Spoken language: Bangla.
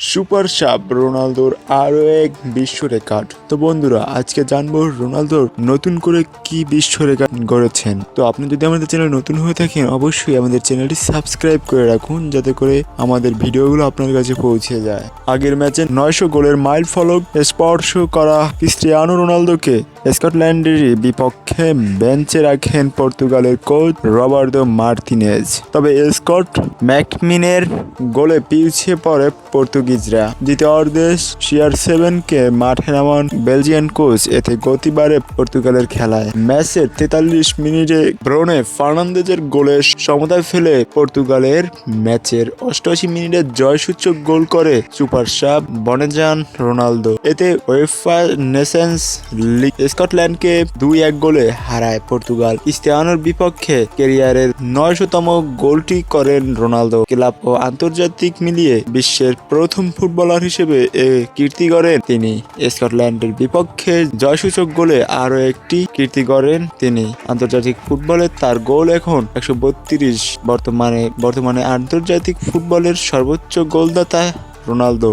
সুপার সাপ রোনালদোর আরও এক বিশ্ব রেকর্ড। তো বন্ধুরা, আজকে জানব রোনালদোর নতুন করে কি বিশ্ব রেকর্ড গড়েছেন। তো আপনি যদি আমাদের চ্যানেল নতুন হয়ে থাকেন, অবশ্যই আমাদের চ্যানেলটি সাবস্ক্রাইব করে রাখুন, যাতে করে আমাদের ভিডিওগুলো আপনার কাছে পৌঁছে যায়। আগের ম্যাচে নয়শো গোলের মাইল ফলক স্পর্শ করা ক্রিস্টিয়ানো রোনালদোকে স্কটল্যান্ডের বিপক্ষে বেঞ্চে রাখেন পর্তুগালের কোচ রবার্তো মার্টিনেজ তবে স্কট ম্যাকমিনের গোলে পিছিয়ে পড়ে পর্তুগিজরা। দ্বিতীয় অর্ধে সিআর সেভেনকে মাঠে নামান বেলজিয়ান কোচ। এতে গতি বাড়ে পর্তুগালের খেলায়। ম্যাচের তেতাল্লিশ মিনিটে ব্রোনে ফার্নান্দেজের গোলে সমতায় ফেলে পর্তুগালের ম্যাচের অষ্টআশি মিনিটে জয়সূচক গোল করে সুপার সাব বনে যান রোনালদো। এতে ওয়েফা নেশনস লিগ স্কটল্যান্ডকে দুই এক গোলে হারায় পর্তুগাল। ক্রিস্টিয়ানোর বিপক্ষে ক্যারিয়ারের নয়শতম গোলটি করেন রোনালদো। ক্লাব ও আন্তর্জাতিক মিলিয়ে বিশ্বের প্রথম ফুটবলার হিসেবে এ কীর্তি গড়েন তিনি। স্কটল্যান্ডের বিপক্ষে জয়সূচক গোলে আরও একটি কীর্তি গড়েন তিনি। আন্তর্জাতিক ফুটবলে তার গোল এখন একশো বত্রিশ। বর্তমানে বর্তমানে আন্তর্জাতিক ফুটবলের সর্বোচ্চ গোলদাতা রোনালদো।